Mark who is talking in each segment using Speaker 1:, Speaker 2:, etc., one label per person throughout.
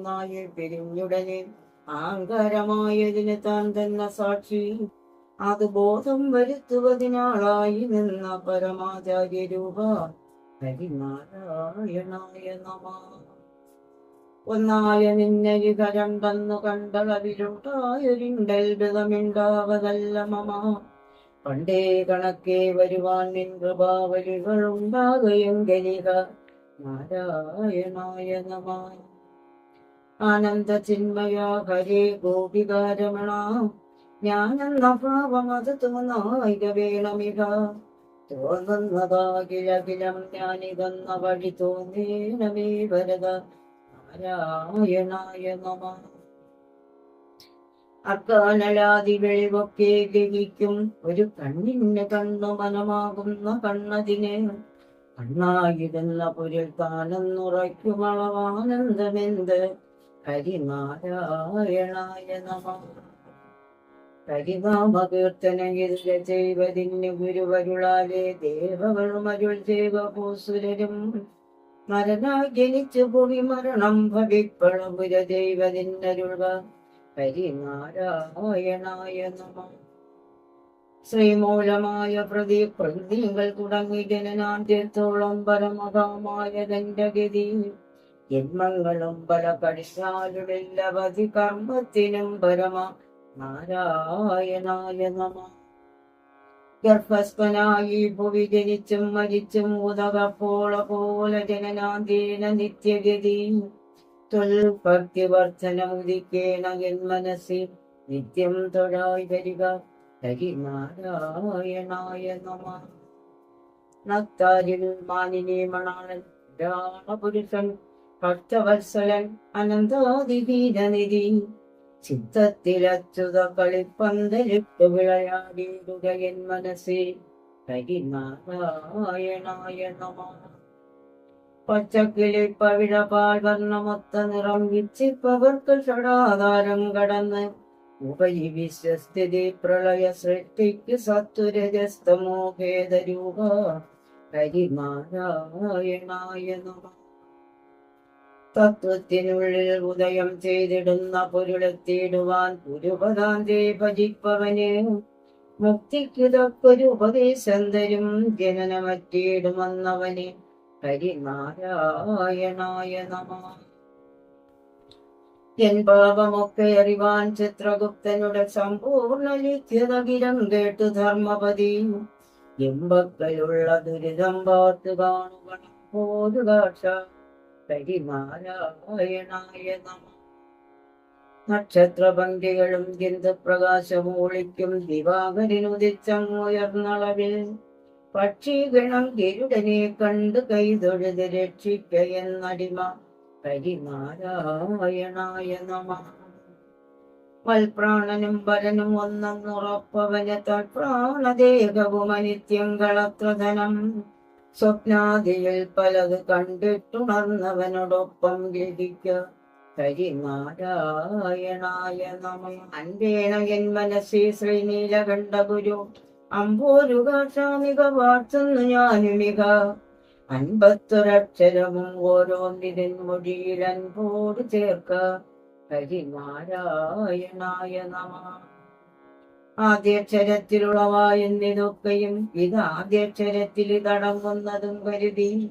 Speaker 1: മൂന്നായി പിരിഞ്ഞുടനെ. ആങ്കാരമായതിന് താൻ തന്ന സാക്ഷി. അത് ബോധം വരുത്തുവതിനാളായി നിന്ന പരമാചാര്യ രൂപ ഹരിനാരായണായ നമ. ഒന്നായ നിന്നരി കരണ്ടെന്നു കണ്ടളവിലുണ്ടായൊരിണ്ടൽ ബിതമിണ്ടാവതല്ല മമ. പണ്ടേ കണക്കേ വരുവാൻ നിൻ കൃപാവലികൾ ഉണ്ടാകയെങ്കലിക നാരായണായ നമ. ആനന്ദ ചിന്മയ ഹരേ ഗോപികാരമണ. ഞാനെന്ന ഭാവം അത് തോന്നായിക വേണമിക തോന്നുന്നതാകിലകിലം ഞാനിതെന്ന വഴി തോന്നേണമേ വരത. നാരായണായ നമ. അക്കാനലാതി വെളിവൊക്കെ ഗ്രഹിക്കും. ഒരു കണ്ണിന് കണ്ണു മനമാകുന്ന കണ്ണതിനെ. കണ്ണായിരുന്ന പൊരുൾ താനെന്നുറയ്ക്കും അളവാനന്ദമെന്ത്? ഹരിനാരായണായ നമ. ഹരിനാമകീർത്തനയിൽ ചെയ്വതിന് ഗുരുവരുളാലെ ദേവകളും അരുൾ ചെയ്വ മരണാ ജനിച്ചു പോയി മരണം ഭവിപ്പളപുര ദൈവതിന്നരുൾവ. ഹരിനാരായണായ നമ. ശ്രീമൂലമായ പ്രതി പ്രതികൾ തുടങ്ങി ജനനാദ്യത്തോളം പരമകാമായ തന്റെ പല കടിശാലുമില്ലവധി കർമ്മത്തിനും പരമ നാരായണായ നമ ഗർഭസ്ഥനായി ഭുവി ജനിച്ചും മരിച്ചും ഉദകപ്പോള പോലെ ജനനാന്തീന നിത്യഗതി. തൊൽഭക്തി വർധനമുദിക്കേണ എൻ മനസ്സിൽ നിത്യം തൊഴായി വരിക ഹരിനാരായണായ നമ നത്താരിൽ മാനിനി മണാളൻ പുരുഷൻ ഭക്തവത്സലൻ അനന്താതിധീരനിധി ചിത്തത്തിലച്യുത കളിപ്പന്തലിട്ട് വിളയാടിയിടുക എൻ മനസ്സിൽ. ഹരിനാരായണായ നമ പച്ചക്കിളി വർണമൊത്ത നിറം വിച്ചിപ്പവർക്ക് ഷടാധാരം കടന്ന് ഉപരി വിശ്വസ്ഥിതി പ്രളയ സൃഷ്ടിക്ക് സത്വരജസ്തമോ ഭേദരൂപ ഹരിനാരായണായ നമ തത്വത്തിനുള്ളിൽ ഉദയം ചെയ്തിടുന്ന പൊരുളെത്തിയിടുവാൻ പുരുപതാന്തേ ഭജിപ്പവന്. മുക്തിക്കുതൊക്കൊരു ഉപദേശം തരും ജനനമറ്റിയിടുമെന്നവന് ഹരിനാരായണായ നമ. എൻ പാപമൊക്കെ അറിവാൻ ചിത്രഗുപ്തനുടെ സമ്പൂർണ ലിഖ്യതകിരം കേട്ടു ധർമ്മപതി. എമ്പക്കലുള്ള ദുരിതം പാത്തു കാണുക പോതുകാക്ഷ ഹരിനാരായണായ നമ. നക്ഷത്രപങ്കികളും ഗന്ധപ്രകാശവും ഒളിക്കും ദിവാകരനുദിച്ചങ്ങുയർന്നളവിൽ പക്ഷിഗണം ഗരുഡനെ കണ്ട് കൈതൊഴുത് രക്ഷിക്ക എന്നടിമ. ഹരിനാരായണായ നമ. മൽപ്രാണനും വരനും ഒന്നെന്നുറപ്പവന് തൽപ്രാണദേഹവും അനിത്യം കളത്രധനം. സ്വപ്നാദിയിൽ പലത് കണ്ടിട്ടുണർന്നവനോടൊപ്പം ഗ്രഹിക്ക. ഹരിനാരായണായ നമ. അൻപേണ എൻ മനസ്സി ശ്രീനീലകണ്ഠ ഗുരു. അമ്പോരുകാക്ഷാമിക വാഴ്ത്തുന്നു ഞാനുമിക. അൻപത്തൊരക്ഷരവും ഓരോന്നിതിൻ മൊഴിയിൽ അൻപോട് ചേർക്ക. ഹരിനാരായണായ നമ. ആദ്യക്ഷരത്തിലുളവായെന്നിതൊക്കെയും ഇത് ആദ്യക്ഷരത്തിൽ കടങ്ങുന്നതും കരുതി.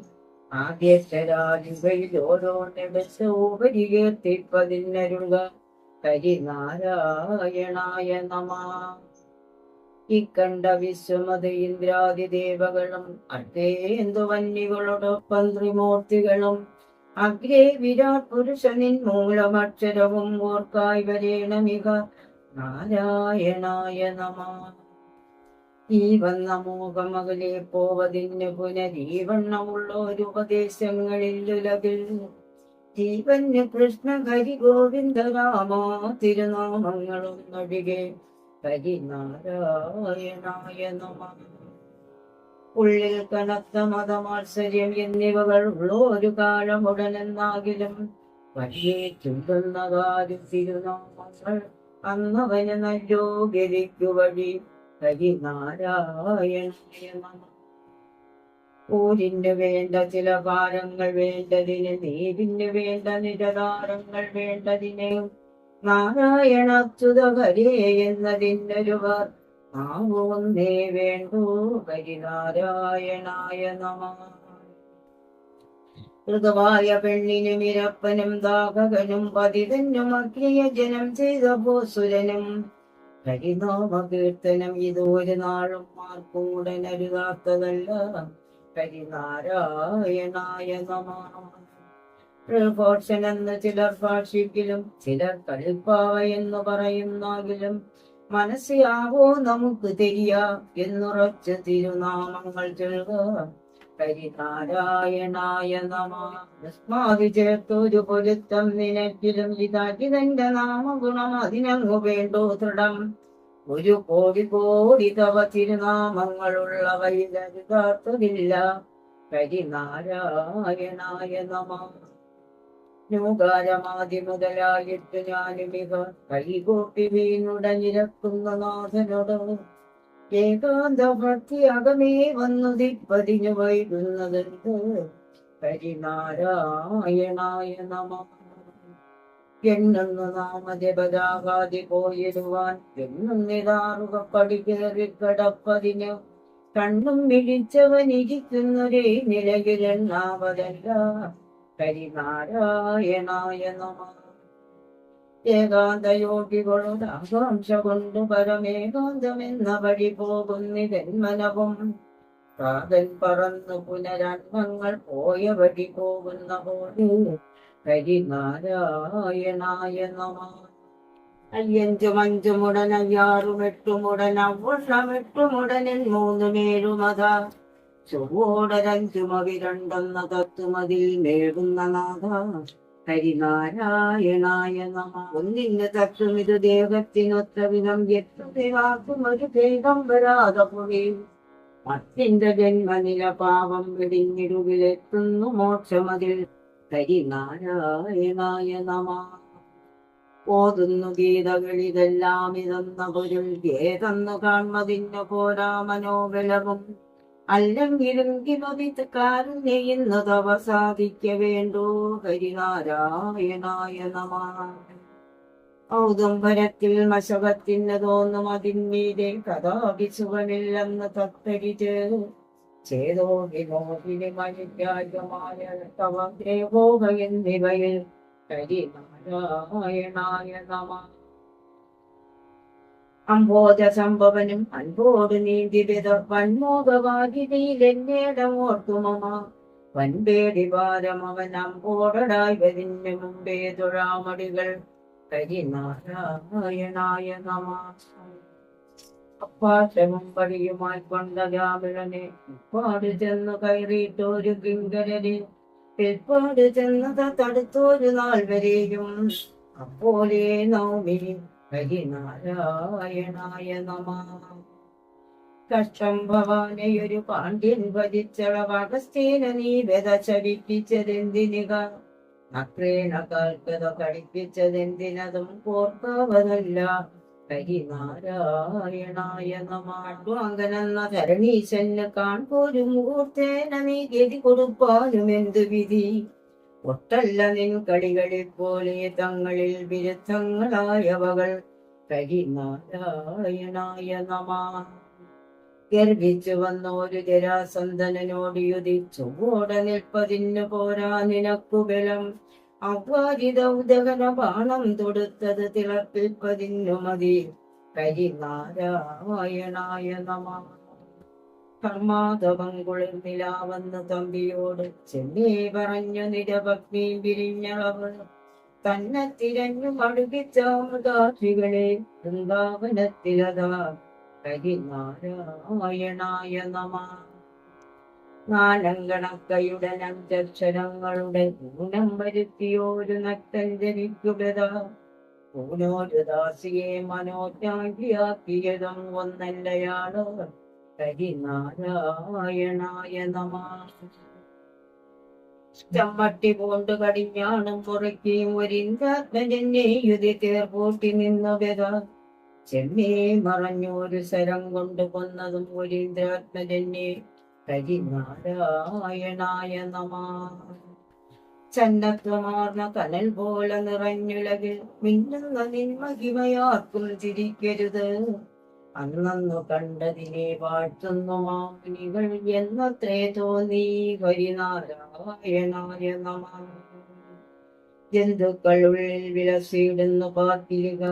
Speaker 1: ആദ്യക്ഷരാലിവയിൽ ഓരോന്നെടുത്ത് ഉപരികീർത്തിപ്പതിനരുക ഹരിനാരായണായ നമ. ഇക്കണ്ട വിശ്വമത ഇന്ദ്രാദി ദേവകളും അട്ടേന്തു വന്യകളോടൊപ്പം ത്രിമൂർത്തികളും അഗ്രേ വിരാട് പുരുഷനിൻ മൂലമക്ഷരവും ഓർക്കായി വരേണമിക. നാരായണായ നമ. ഈ വന്ന മോഹമകലെ പോവതിന് പുനരീവണ്ണമുള്ള ഒരു ഉപദേശങ്ങളിൽ ഉലകിൽ ജീവന് കൃഷ്ണ ഹരി ഗോവിന്ദ രാമ തിരുനാമങ്ങളൊന്നൊഴികെ ഹരിനാരായണായ നമ. ഉള്ളിൽ കനത്ത മതമാത്സര്യം എന്നിവകൾ ഉള്ള ഒരു കാലം ഉടനെന്നാകിലും വലിയ ചുണ്ടുന്ന കാര്യം തിരുനാമങ്ങൾ അന്നവന് നല്ലോ ഗതിക്കു വഴി ഹരിനാരായണായ നമ. ഊരിന് വേണ്ട ചില ഭാരങ്ങൾ വേണ്ടതിന് നീരിന് വേണ്ട നിരതാരങ്ങൾ വേണ്ടതിന്. നാരായണാച്യുത ഹരേ എന്നതിനൊരുവർ. ആവോന്നേ വേണ്ടു ഹരിനാരായണായ നമ. ഋതുവായ പെണ്ണിനും ഇരപ്പനും ദാഹകനും പതിതനും അഗ്നിയ ജനം ചെയ്ത ഭൂസുരനും. കരിനോമ കീർത്തനം ഇതൊരു നാളും ആർക്കും ഉടനരുതാത്തതല്ല ഹരിനാരായണായ നമ. എന്ന് ചിലർ ഭാഷിക്കലും ചിലർ കളിപ്പാവ എന്ന് പറയുന്നെങ്കിലും മനസ്സിലാവോ നമുക്ക് തിരിയ. എന്നുറച്ച തിരുനാമങ്ങൾ ചൊല്ലുക. ഹരിനാരായണായ നമ. തസ്മാതി പൊരുത്തം നിനക്കിലും ഇതാക്കിതന്റെ നാമഗുണം അതിനങ്ങു വേണ്ടോ ദൃഢം. ഒരു കോടി കോടി തവ തിരുനാമങ്ങളുള്ളവയിലരുതാത്തതില്ല ഹരിനാരായണായ നമ. ൂകാരമാതി മുതലായിട്ട് ഞാനുമിക കൈകോട്ടി വീണുടഞ്ഞിരക്കുന്ന നാഥനോട് ഏകാന്ത ഭക്തി അകമേ വന്നു ദിപ്പതിനു വൈകുന്നതെന്ത് ഹരിനാരായണായ നമ. എണ്ണുന്നു നാമജപരാകാതി പോയിടുവാൻ എണ്ണുന്നിതാറുക പടി കയറി കടപ്പതിന് കണ്ണും മിഴിച്ചവനിരിക്കുന്നൊരേ നിലയിലെണ്ണാവതല്ല ഹരിനാരായണായ നമ. ഏകാന്തയോഗികളുടെ ആകാംക്ഷ കൊണ്ട് പരമേകാന്തമെന്ന വഴി പോകുന്നിതെന്മനവും പ്രാതൻ പറന്നു പുനരന്മങ്ങൾ പോയ വഴി പോകുന്ന പോലെ. ഹരിനാരായണായ നമ. അയ്യഞ്ചും അഞ്ചുമുടൻ അയ്യാറും എട്ടുമുടൻ അവണ്ണമെട്ടുമുടനിൽ മൂന്നുമേഴുമത ചൊവ്വോടരഞ്ചുമവി രണ്ടെന്ന തത്വമതിൽ മേഴുന്ന നാഥ. ഹരിനാരായണായ നമ. ഒന്നിന് ഇത് ദേഹത്തിനൊത്ത വിധം വ്യക്തമാക്കും ഒരു ഭേദം വരാതെ പുഴി മത്തിന്റെ ജന്മനില പാപം വെടിഞ്ഞിടുവിലെത്തുന്നു മോക്ഷമതിൽ. ഹരിനാരായണായ നമ. ഓതുന്നു ഗീതകളിതെല്ലാം ഇതെന്ന പൊരുൾ. ഏതെന്നു കാൺമതിന്നു പോരാ മനോബലവും. അല്ലെങ്കിലും കിമവിത് കാരുണ്യെന്ന് തവ സാധിക്ക വേണ്ടോ? ഹരിനാരായണായ നമ. ഔദംബരത്തിൽ മശകത്തിന് തോന്നും അതിന്മീതെ കഥാപി സുഖമില്ലെന്ന് തത്തരിച്ച് ചേതോ വിനോദിനി മനുജായമായ തവ ദേവോഹ എന്നിവയിൽ ഹരിനാരായണായ നമ. അംബോധ സംഭവനും അൻപോട് നീന്തിവിത വന്മോഹവാദിതയിലെന്നേടമോർത്തുമമ വൻപേടി ഭാരം അവൻ അമ്പോടടായി വരിന് മുമ്പേ തുഴാമടികൾ. കരിനാരായണായ അപ്പാശവും പടിയുമായി കൊണ്ട ഗ്രാമിളനെ ഇപ്പാട് ചെന്നു കയറിയിട്ടൊരു കിങ്കരനെ. പിൽപ്പാട് ചെന്നത് തടുത്തൊരു നാൾ വരെയും. അപ്പോലെ നൗമി ഹരിനാരായണായ നമ. കഷ്ടം ഭവാനെയൊരു പാണ്ഡ്യൻ ഭജിച്ചളവകസ്തീന നീ വ്യത ചരിപ്പിച്ചതെന്തിനുക അക്രേണ കാൽക്കഥ കളിപ്പിച്ചതെന്തിനതും കോർക്കാവതല്ല ഹരിനാരായണായ നമ. അഡ്വാങ്കനെന്ന ധരണീശന് കാൺപോരു മുഹൂർത്തേന നീ ഗതി കൊടുപ്പാലും എന്തു വിധി? ഒട്ടല്ല നിൻ കളികളിൽ പോലെ തങ്ങളിൽ വിരുദ്ധങ്ങളായവകൾ. കരിനാരായണായ നമ. ഗർഭിച്ചു വന്നോരു ജരാസന്ധനോട് യുധിച്ചു ഓട നിൽപ്പതിന്നു പോരാ നിനക്കു ബലം. അവ്വാരിത ഉദകന ബാണം തൊടുത്തത് തിളപ്പിൽപ്പതിന്നു മതി. കരിനാരായണായ നമ. കർമാതവങ്കുളിർ നിലാവെന്ന് തമ്പിയോട് ചെന്നേ പറഞ്ഞു നിരപത്നി വിരിഞ്ഞളവ്. തന്നെ തിരഞ്ഞു മടുകിച്ച മൃഗാക്ഷികളെ വൃന്ദാവനത്തിലതാ. കരിനാരായണായ നമ. നാലങ്കണക്കയുടെ അഞ്ചക്ഷരങ്ങളുടെ ഊനം വരുത്തിയോരു നക്തഞ്ജലിക്കുകത ഊനോരു ദാസിയെ മനോജ്ഞാകിയാക്കിയതും ഒന്നല്ലയാൾ. ഹരിനാരായണായ നമ. ചമ്മട്ടി കൊണ്ട് കടിഞ്ഞാണും പുറക്കി ഒരിന്ദാത്മജന്നെ യുതി തേർപോട്ടി നിന്നു വ്യത ചെമ്മേ മറഞ്ഞൊരു സ്വരം കൊണ്ട് കൊന്നതും ഒരിന്ദ്രാത്മജന്യെ ഹരിനാരായണായ നമ. ചന്നത്വമാർന്ന കനൽ പോലെ നിറഞ്ഞുലകിൽ മിന്നുന്ന നിന്മഹിമയാർക്കും ചിരിക്കരുത്. അന്നു കണ്ടതിനെ വാഴ്ത്തുന്നു മാമുനികൾ എന്നത്രേ തോന്നി. ഹരിനാരായണായ നമ ജന്തുക്കളുള്ളിൽ വിലസിയിടുന്നു പാർത്തിരിക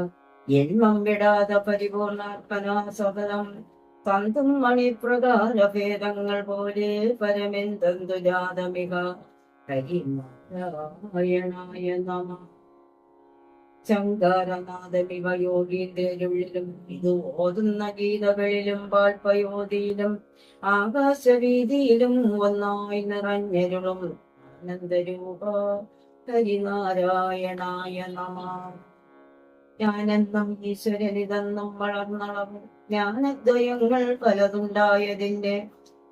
Speaker 1: എണ്ണം വിടാതെ പരിപൂർണാത്മനാ സബലം തന്തും മണിപ്രകാര ഭേദങ്ങൾ പോലെ പരമെന്തു ജാതമിക ഹരിനാരായണായ നമ ശങ്കാരനാഥമിവ യോഗീന്ദ്രരുള്ളിലും ഇത് ഓതുന്ന ഗീതകളിലും പാൽപയോതിയിലും ആകാശവീതിയിലും ഒന്നായി നിറഞ്ഞരുളും ആനന്ദരൂപ ഹരിനാരായണായ നമ. ഞാനെന്നും ഈശ്വരനിതെന്നും വളർന്നളവും ജ്ഞാനദ്വയങ്ങൾ പലതുണ്ടായതിന്റെ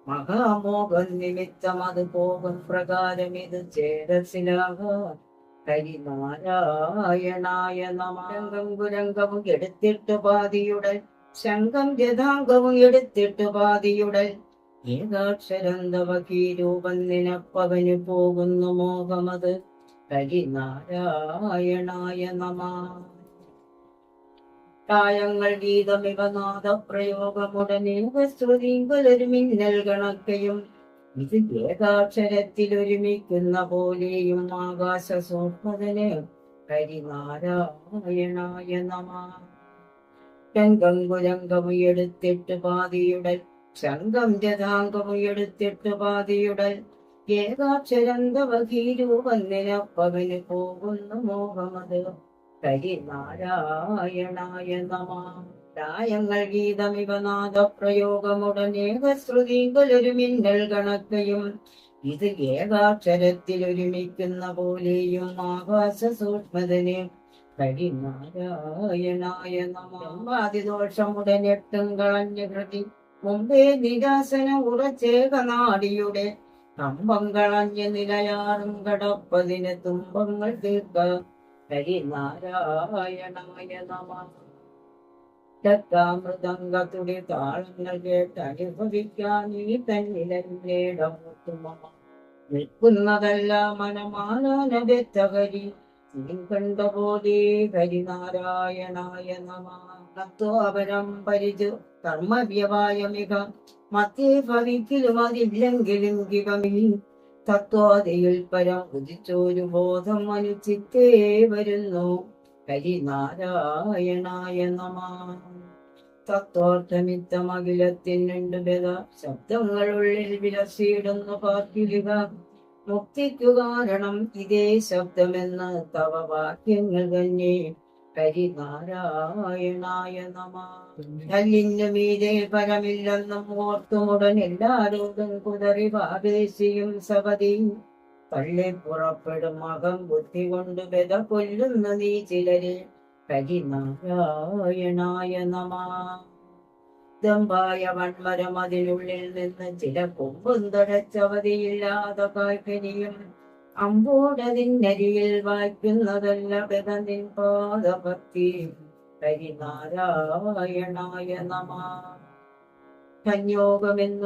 Speaker 1: മഹാമോഹം നിമിത്തം അത് പോകും പ്രകാരം ഇത് ചേരസിലാകാൻ ഹരിനാരായണായ നമരംഗം കുരംഗവും എടുത്തിട്ട് പാതിയുടൽ. ശംഖം ജഥാംഗവും എടുത്തിട്ട് പാതിയുടൽ. ഏകാക്ഷരന്തവകീ രൂപം നിനപ്പവന് പോകുന്നു മോഹമത്. ഹരിനാരായണായ നമ. കായങ്ങൾ ഗീതമിവ നാദപ്രയോഗമുടനെ ശ്രുതിങ്കളൊരു മിന്നൽ കണക്കയും ഇത് ഏകാക്ഷരത്തിലൊരുമിക്കുന്ന പോലെയും ആകാശ സൂക്ഷ്മതന് ഹരിനാരായണായ നമ. രംഗങ്കുരംഗമുയെടുത്തിട്ട് പാതിയുടൽ ശംഖം ജതാംഗമുയെടുത്തിട്ട് പാതിയുടൽ. ഏകാക്ഷരന്തവകീരൂപം നിനപ്പവന് പോകുന്നു മോഹമത്. ഹരിനാരായണായ നമ. രായങ്ങൾ ഗീതമിവ നാദപ്രയോഗമുടനേക ശ്രുതികളൊരു മിന്നൽ കണക്കയും ഇത് ഏകാക്ഷരത്തിൽ ഒരുമിക്കുന്ന പോലെയും ആകാശ സൂക്ഷ്മതന് ഹരിനാരായണായ നമ. ആദിദോഷമുടനെട്ടും കളഞ്ഞ കൃതി. മുമ്പേ നിരാസന ഉറച്ചേക നാടിയുടെ കമ്പം കളഞ്ഞ് നിലയാറും കടപ്പതിന് തുമ്പങ്ങൾ തീർക്ക. ഹരിനാരായണായ നമ. ദത്താമൃതംഗത്തുടി താളങ്ങൾ കേട്ട് അനുഭവിക്കാൻ ഈ തന്നിലേടമുത്തുമ നിൽക്കുന്നതല്ല മനമാലാനബെത്തകരി നീ കണ്ട പോലെ ഹരിനാരായണായ നമ തത്വപരം പരിചു. കർമ്മവ്യവായമിക മത്തേ ഭവിക്കലും അതില്ലെങ്കിലും കികമിൽ തത്വാദിയിൽ പരം ഉദിച്ചൊരു ബോധം അനുചിത്തേ വരുന്നു. ഹരിനാരായണായ നമ. തത്വാർത്ഥമിത്തമഖിലത്തിനുണ്ട് ബല ശബ്ദങ്ങളുള്ളിൽ വിലസിയിടുന്നു പാർക്കിലുക മുക്തിക്കു കാരണം ഇതേ ശബ്ദമെന്ന് തവ വാക്യങ്ങൾ തന്നെ. ഹരിനാരായണായ നമ. കല്ലിനു മീതെ പരമില്ലെന്നും ഓർത്തുമുടൻ എല്ലാരോടും കുതറി പാപേശിയും സവതിയും പള്ളി പുറപ്പെടും മകം ബുദ്ധി കൊണ്ട് ബെത കൊല്ലുന്ന നീ ചിലരെ ഹരിനാരായണായ നമ. ദമ്പായ വൺമരം അതിനുള്ളിൽ നിന്ന് ചില കൊമ്പും തടച്ചവതിയില്ലാതെ കാൽക്കരിയും അമ്പൂടതിന്നരിയിൽ വായിക്കുന്നതല്ല ബദനിൻ പാദഭക്തി. ഹരിനാരായണായ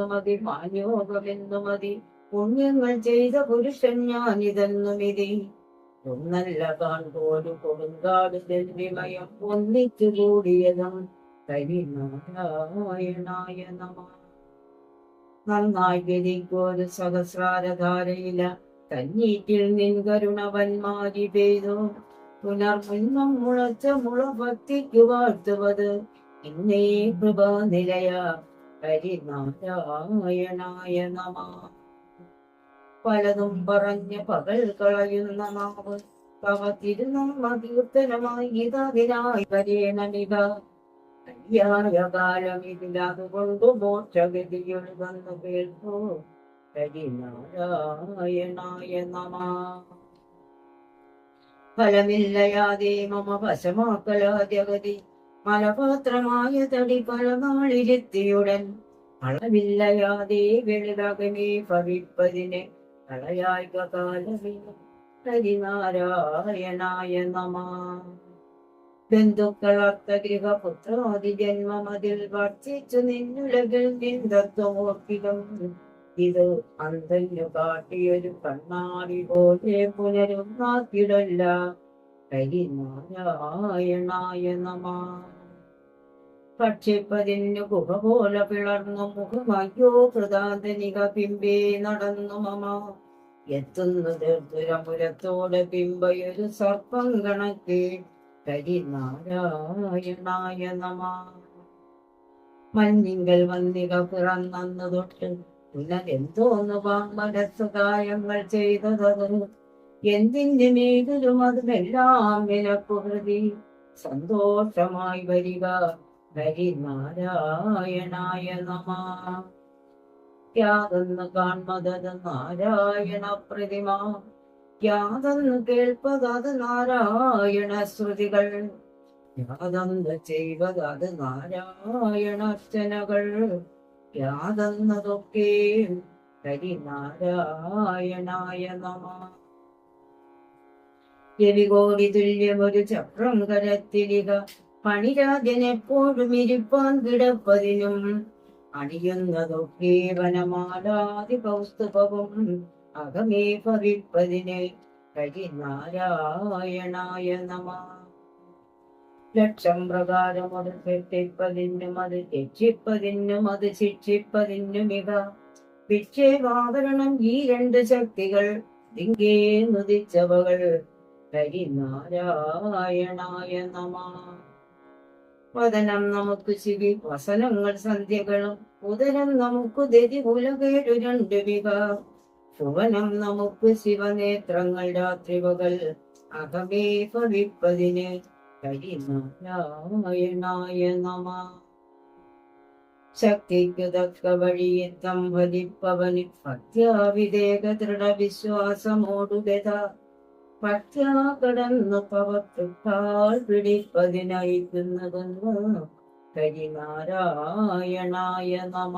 Speaker 1: മതി മാന്യോഗമെന്നു മതി പുണ്യങ്ങൾ ചെയ്ത പുരുഷൻ ഞാനിതെന്നു വിധി. ഒന്നല്ല കാൺപോരു കൊടുങ്കാട് ജന്മിമയം ഒന്നിച്ചു കൂടിയതും നന്നായി ഗതിക്കൊരു സഹസ്രാരധാരയില. കന്നീറ്റിൽ നിൻ കരുണവന്മാരി പെയ്തു. പുനർമുന്നം മുളച്ച മുള ഭക്തിക്ക് വാഴ്ത്തുവത് ഇന്നേ കൃപ നിലയ ഹരിനാരായണായ നമ പലതും പറഞ്ഞ പകൽ കളയുന്ന നാവ്. ഫലമില്ലയാതെ മമ വശമാക്കലാദ്യഗതി. മലപാത്രമായ തടി പലനാളിരുത്തിയുടൻ അളവില്ലയാതെ വെളുതകമേ ഭവിപ്പതിന് ഹരിനാരായണായ നമ. ബന്ധുക്കളർത്ത ഗൃഹപുത്രാദി ജന്മമതിൽ വർദ്ധിച്ചു നിന്നുലകിൽ നിന്തത്വമോർപ്പികം ഇത് അന്തഞ്ഞു കാട്ടിയൊരു കണ്ണാടി പോലെ പുനരുന്നാക്കിടല്ല. ഹരിനാരായണായ നമ. ഭക്ഷിപ്പതിന്നു ഗുഹ പോലെ പിളർന്നു. മുഖമയ്യോ കൃതാന്തനിക പിമ്പേ നടന്നു മമ. എത്തുന്നു ദുരപുരത്തോടെ പിമ്പയൊരു സർപ്പം കണക്ക് കരിനാരായണായ നമ. മഞ്ഞിങ്കൽ വന്നിക പിറന്നു തൊട്ട്. പുനരെന്തോന്നു പാമ്പരസു ചെയ്തതത്. ചെയ്തത് എന്തിന്റെ മേതിലും അതുമെല്ലാം വിലക്കുകൃതി സന്തോഷമായി വരിക. ഹരിനാരായണായ നമ. യാതെന്ന് കാൺമതത് നാരായണ പ്രതിമ. യാതെന്ന് കേൾപ്പതത് നാരായണ ശ്രുതികൾ. യാതെന്ന് ചെയ്വതത് നാരായണർച്ചനകൾ യാതെന്നതൊക്കെ ഹരിനാരായണായ നമ. രവികോടി തുല്യമൊരു ചക്രം കരത്തിരിക. പണിരാജനെപ്പോഴും ഇരിപ്പാൻ കിടപ്പതിനും അണിയുന്നതൊക്കെ വനമാലാതി കൗസ്തുഭവും അകമേ ഭവിപ്പതിന് ഹരിനാരായണായ നമ. ലക്ഷം പ്രകാരം അത് കെട്ടിപ്പതിനും അത് രക്ഷിപ്പതിനും അത് ശിക്ഷിപ്പതിനും മിക വിക്ഷേപാകരണം ഈ രണ്ട് ശക്തികൾ ദിങ്കേ നുദിച്ചവകൾ. ഹരിനാരായണായ നമ. വദനം നമുക്ക് ചിവി വസനങ്ങൾ സന്ധ്യകളും ഉദരം നമുക്ക് ദരി ഉലകേടു രണ്ട് വിക. ഭുവനം നമുക്ക് ശിവനേത്രങ്ങൾ രാത്രിവകൾ അകമേ ഭവിപ്പതിന് ഹരിനാരായണായ നമ. ശക്തിക്കു തക്ക വഴിയെത്തം വലിപ്പവന് ദൃഢ ദൃഢവിശ്വാസമോടുഗത ഭക്ത്യാ കടന്നു പവത്താൽ പിടിപ്പതിനയക്കുന്നതെന്ന് കരിനാരായണായ നമ.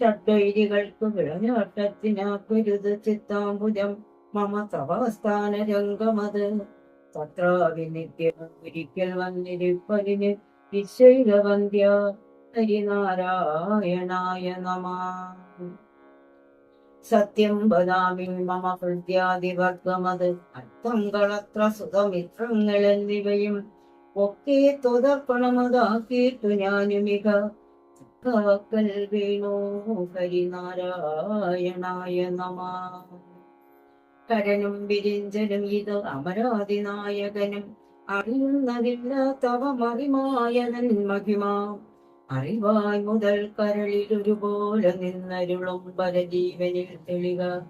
Speaker 1: ഷഡ്വൈരികൾക്ക് വിളഞ്ഞാട്ടത്തിനാക്കരുത് ചിത്താംബുജം. മമ തവസ്ഥാന രംഗമത് തത്രാവി നിത്യം ഒരിക്കൽ വന്നിരിപ്പതിന് വിശൈലവന്ധ്യ ഹരിനാരായണായ നമ. സത്യം വദാമി മമ പ്രത്യാദിവർഗമത് അർത്ഥങ്ങളത്ര സുഖമിത്രങ്ങൾ എന്നിവയും ഒക്കെ തുതർപ്പണമതാക്കിയിട്ടു ഞാനുമിക. കാക്കൽ വീണോ ഹരിനാരായണായ നമ. കരനും വിരിഞ്ചനും ഇത് അമരാതിനായകനും. അറിയുന്നതില്ലാത്തവ മഹിമായനൻ മഹിമ അറിവായി മുതൽ കരളിലൊരുപോലെ നിന്നരുളും പരജീവനിൽ തെളിക.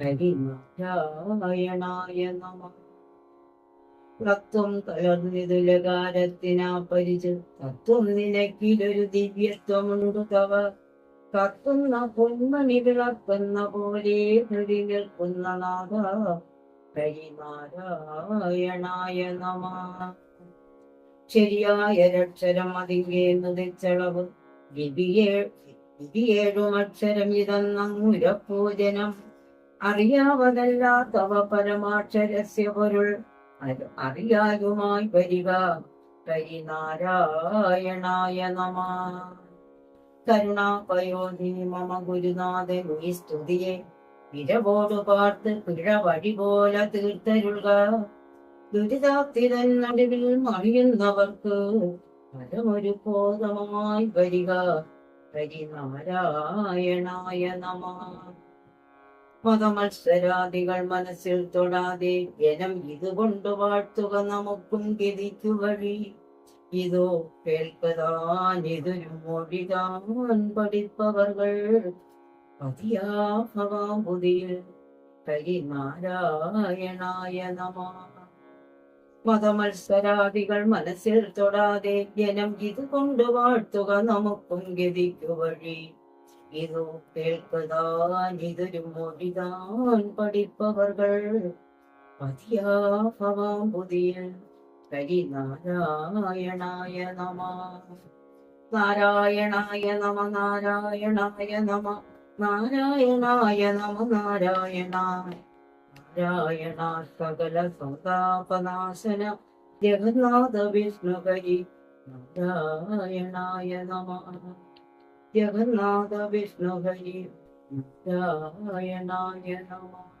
Speaker 1: ഹരിനാരായണായ നമ. തത്വം കലർന്നിതുലകാരത്തിനാ പരിചു. തത്വം നിനക്കിലൊരു ദിവ്യത്വമുണ്ട് തവ. കത്തുന്ന പൊന്മണി വിളക്കുന്ന പോലെ ധൃതി നിൽക്കുന്ന നാഥ. ഹരിനാരായണായ നമ. ശരിയായ രക്ഷരം അതിങ്ങേന്ന് നുതിച്ചളവ് വിധിയേഴും അക്ഷരം ഇതെന്നങ്ങുരപൂജനം അറിയാവതല്ലാത്തവ പരമാക്ഷരസ്യ പൊരുൾ അറിയാതുമായി വരിക ഹരിനാരായണായ നമ. കരുണാപയോധി മമ ഗുരുനാഥൻ ഈ സ്തുതിയെ വിരവോട് പാർത്ത് പിഴ വഴി പോലെ തീർത്തരുൾക. ദുരിതാത്തിരൻ നടുവിൽ മറിയുന്നവർക്ക് പരമൊരു ബോധമായി വരിക. ഹരിനാരായണായ നമ. മതമത്സരാദികൾ മനസ്സിൽ തൊടാതെ ജനം ഇതുകൊണ്ട് വാഴ്ത്തുക നമുക്കും ഗതിക്കു വഴി. ഇതോ കേൾക്കതാൻ ഇതൊരു മൊഴിതാൻ പഠിപ്പവർകൾ. പതിയാഭവാം പുതിയ ഹരിനാരായണായ നമ. മതമത്സരാദികൾ മനസ്സിൽ തൊടാതെ ജനം ഇത് കൊണ്ട് വാഴ്ത്തുക നമുക്കും ഗതിക്കു വഴി. ഇതു കേൾക്കതാൻ ഇതൊരു മൊഴിതാൻ പഠിപ്പവർകൾ പതിയാഭവാം പുതിയ ഹരിനാരായണായ നമ. നാരായണായ നമ നാരായണായ നമ. നാരായണായ നമ നാരായണ. നാരായണ സകല സന്താപനാശന. ജഗന്നാഥ വിഷ്ണു ഹരി നാരായണായ നമ. ജഗന്നാഥ വിഷ്ണു ഹരി നാരായണായ നമ.